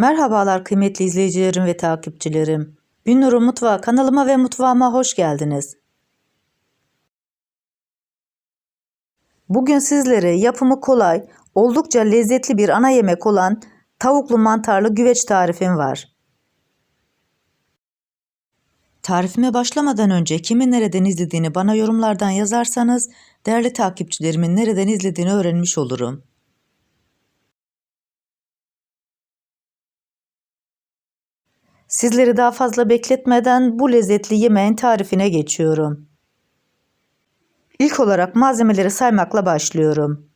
Merhabalar kıymetli izleyicilerim ve takipçilerim. Binnur'un Mutfağı kanalıma ve mutfağıma hoş geldiniz. Bugün sizlere yapımı kolay, oldukça lezzetli bir ana yemek olan tavuklu mantarlı güveç tarifim var. Tarifime başlamadan önce kimin nereden izlediğini bana yorumlardan yazarsanız değerli takipçilerimin nereden izlediğini öğrenmiş olurum. Sizleri daha fazla bekletmeden bu lezzetli yemeğin tarifine geçiyorum. İlk olarak malzemeleri saymakla başlıyorum.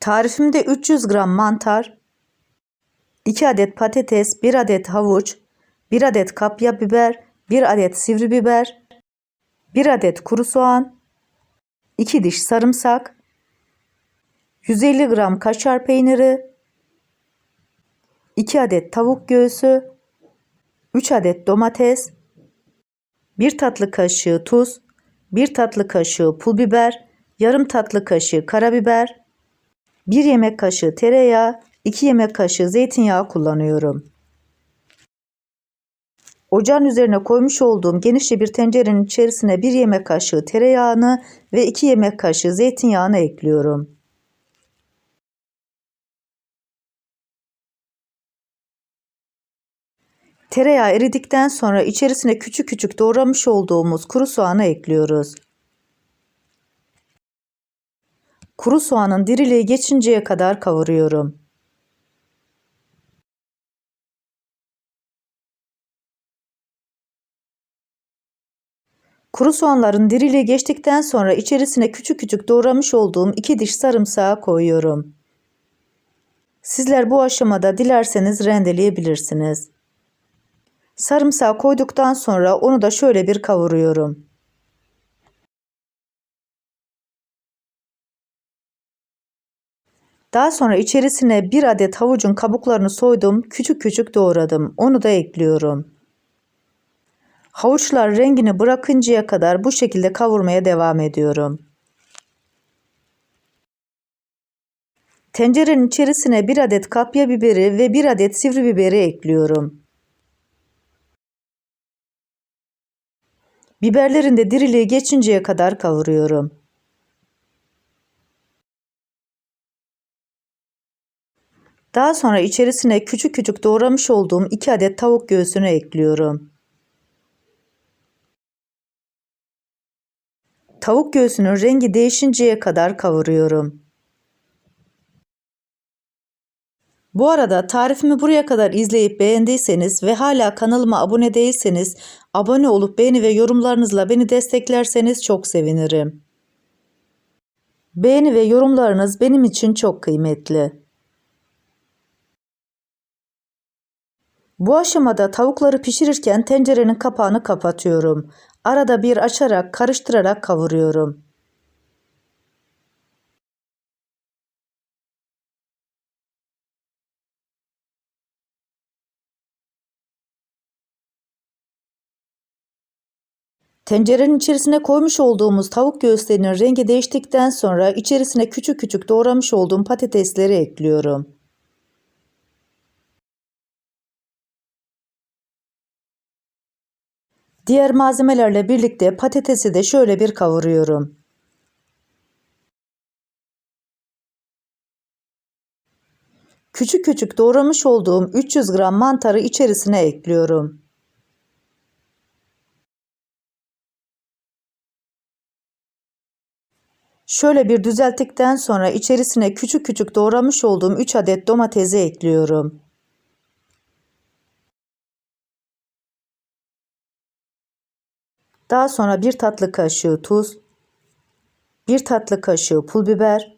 Tarifimde 300 gram mantar, 2 adet patates, 1 adet havuç, 1 adet kapya biber, 1 adet sivri biber, 1 adet kuru soğan, 2 diş sarımsak, 150 gram kaşar peyniri, 2 adet tavuk göğsü, 3 adet domates, 1 tatlı kaşığı tuz, 1 tatlı kaşığı pul biber, yarım tatlı kaşığı karabiber, 1 yemek kaşığı tereyağı, 2 yemek kaşığı zeytinyağı kullanıyorum. Ocağın üzerine koymuş olduğum genişçe bir tencerenin içerisine 1 yemek kaşığı tereyağını ve 2 yemek kaşığı zeytinyağını ekliyorum. Tereyağı eridikten sonra içerisine küçük küçük doğramış olduğumuz kuru soğanı ekliyoruz. Kuru soğanın diriliği geçinceye kadar kavuruyorum. Kuru soğanların diriliği geçtikten sonra içerisine küçük küçük doğramış olduğum iki diş sarımsağı koyuyorum. Sizler bu aşamada dilerseniz rendeleyebilirsiniz. Sarımsağı koyduktan sonra onu da şöyle bir kavuruyorum. Daha sonra içerisine bir adet havucun kabuklarını soydum, küçük küçük doğradım. Onu da ekliyorum. Havuçlar rengini bırakıncaya kadar bu şekilde kavurmaya devam ediyorum. Tencerenin içerisine bir adet kapya biberi ve bir adet sivri biberi ekliyorum. Biberlerin de diriliği geçinceye kadar kavuruyorum. Daha sonra içerisine küçük küçük doğramış olduğum 2 adet tavuk göğsünü ekliyorum. Tavuk göğsünün rengi değişinceye kadar kavuruyorum. Bu arada tarifimi buraya kadar izleyip beğendiyseniz ve hala kanalıma abone değilseniz abone olup beğeni ve yorumlarınızla beni desteklerseniz çok sevinirim. Beğeni ve yorumlarınız benim için çok kıymetli. Bu aşamada tavukları pişirirken tencerenin kapağını kapatıyorum. Arada bir açarak karıştırarak kavuruyorum. Tencerenin içerisine koymuş olduğumuz tavuk göğüslerinin rengi değiştikten sonra içerisine küçük küçük doğramış olduğum patatesleri ekliyorum. Diğer malzemelerle birlikte patatesi de şöyle bir kavuruyorum. Küçük küçük doğramış olduğum 300 gram mantarı içerisine ekliyorum. Şöyle bir düzelttikten sonra içerisine küçük küçük doğramış olduğum 3 adet domatesi ekliyorum. Daha sonra bir tatlı kaşığı tuz, bir tatlı kaşığı pul biber,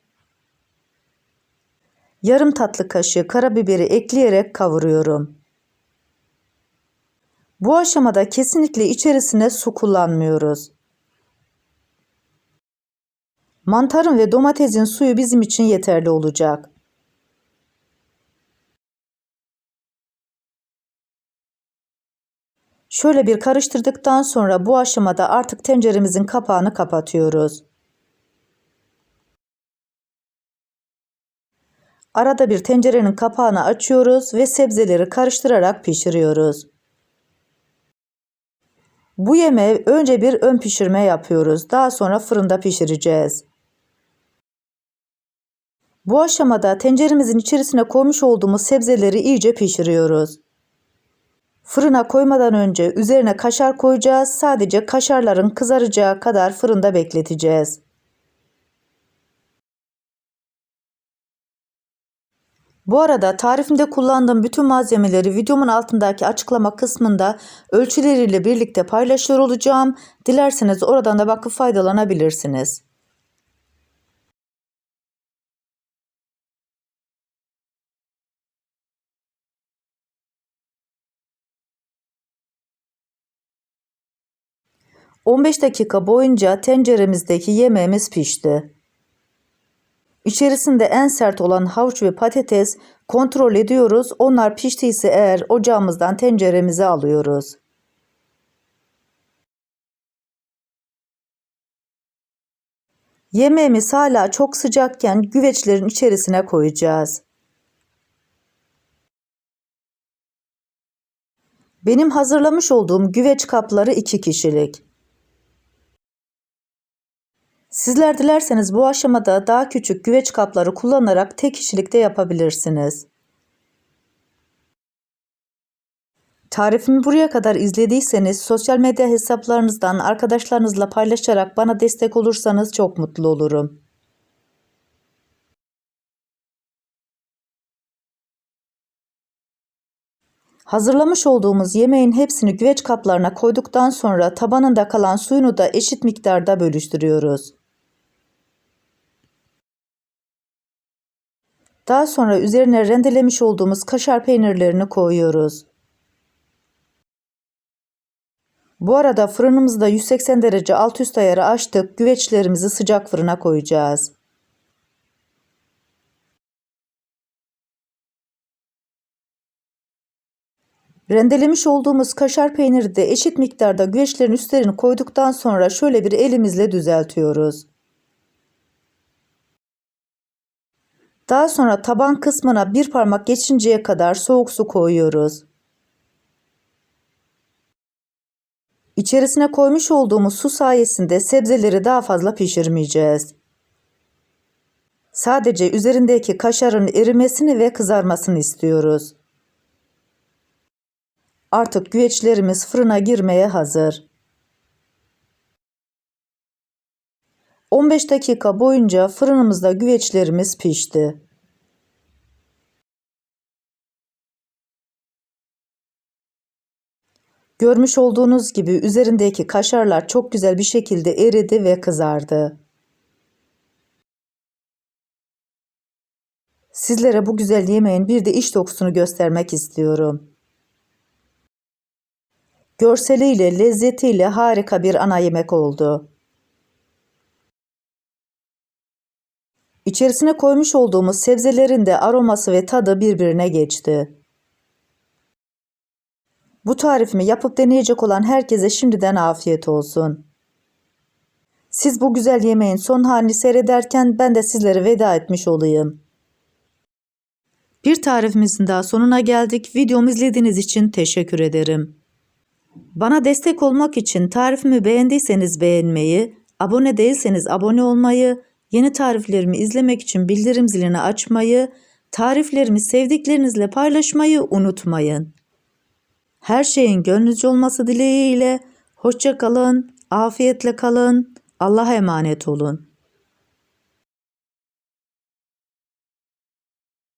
yarım tatlı kaşığı karabiberi ekleyerek kavuruyorum. Bu aşamada kesinlikle içerisine su kullanmıyoruz. Mantarın ve domatesin suyu bizim için yeterli olacak. Şöyle bir karıştırdıktan sonra bu aşamada artık tenceremizin kapağını kapatıyoruz. Arada bir tencerenin kapağını açıyoruz ve sebzeleri karıştırarak pişiriyoruz. Bu yemeği önce bir ön pişirme yapıyoruz. Daha sonra fırında pişireceğiz. Bu aşamada tenceremizin içerisine koymuş olduğumuz sebzeleri iyice pişiriyoruz. Fırına koymadan önce üzerine kaşar koyacağız. Sadece kaşarların kızaracağı kadar fırında bekleteceğiz. Bu arada tarifimde kullandığım bütün malzemeleri videomun altındaki açıklama kısmında ölçüleriyle birlikte paylaşıyor olacağım. Dilerseniz oradan da bakıp faydalanabilirsiniz. ...15 dakika boyunca tenceremizdeki yemeğimiz pişti. İçerisinde en sert olan havuç ve patates kontrol ediyoruz. Onlar piştiyse eğer ocağımızdan tenceremize alıyoruz. Yemeğimiz hala çok sıcakken güveçlerin içerisine koyacağız. Benim hazırlamış olduğum güveç kapları 2 kişilik. Sizler dilerseniz bu aşamada daha küçük güveç kapları kullanarak tek kişilikte yapabilirsiniz. Tarifimi buraya kadar izlediyseniz sosyal medya hesaplarınızdan arkadaşlarınızla paylaşarak bana destek olursanız çok mutlu olurum. Hazırlamış olduğumuz yemeğin hepsini güveç kaplarına koyduktan sonra tabanında kalan suyunu da eşit miktarda bölüştürüyoruz. Daha sonra üzerine rendelemiş olduğumuz kaşar peynirlerini koyuyoruz. Bu arada fırınımızda 180 derece alt üst ayarı açtık. Güveçlerimizi sıcak fırına koyacağız. Rendelemiş olduğumuz kaşar peyniri de eşit miktarda güveçlerin üstlerini koyduktan sonra şöyle bir elimizle düzeltiyoruz. Daha sonra taban kısmına bir parmak geçinceye kadar soğuk su koyuyoruz. İçerisine koymuş olduğumuz su sayesinde sebzeleri daha fazla pişirmeyeceğiz. Sadece üzerindeki kaşarın erimesini ve kızarmasını istiyoruz. Artık güveçlerimiz fırına girmeye hazır. 15 dakika boyunca fırınımızda güveçlerimiz pişti. Görmüş olduğunuz gibi üzerindeki kaşarlar çok güzel bir şekilde eridi ve kızardı. Sizlere bu güzel yemeğin bir de iç dokusunu göstermek istiyorum. Görseliyle, lezzetiyle harika bir ana yemek oldu. İçerisine koymuş olduğumuz sebzelerin de aroması ve tadı birbirine geçti. Bu tarifimi yapıp deneyecek olan herkese şimdiden afiyet olsun. Siz bu güzel yemeğin son halini seyrederken ben de sizlere veda etmiş olayım. Bir tarifimizin daha sonuna geldik. Videomu izlediğiniz için teşekkür ederim. Bana destek olmak için tarifimi beğendiyseniz beğenmeyi, abone değilseniz abone olmayı, yeni tariflerimi izlemek için bildirim zilini açmayı, tariflerimi sevdiklerinizle paylaşmayı unutmayın. Her şeyin gönlünüzce olması dileğiyle hoşça kalın, afiyetle kalın, Allah'a emanet olun.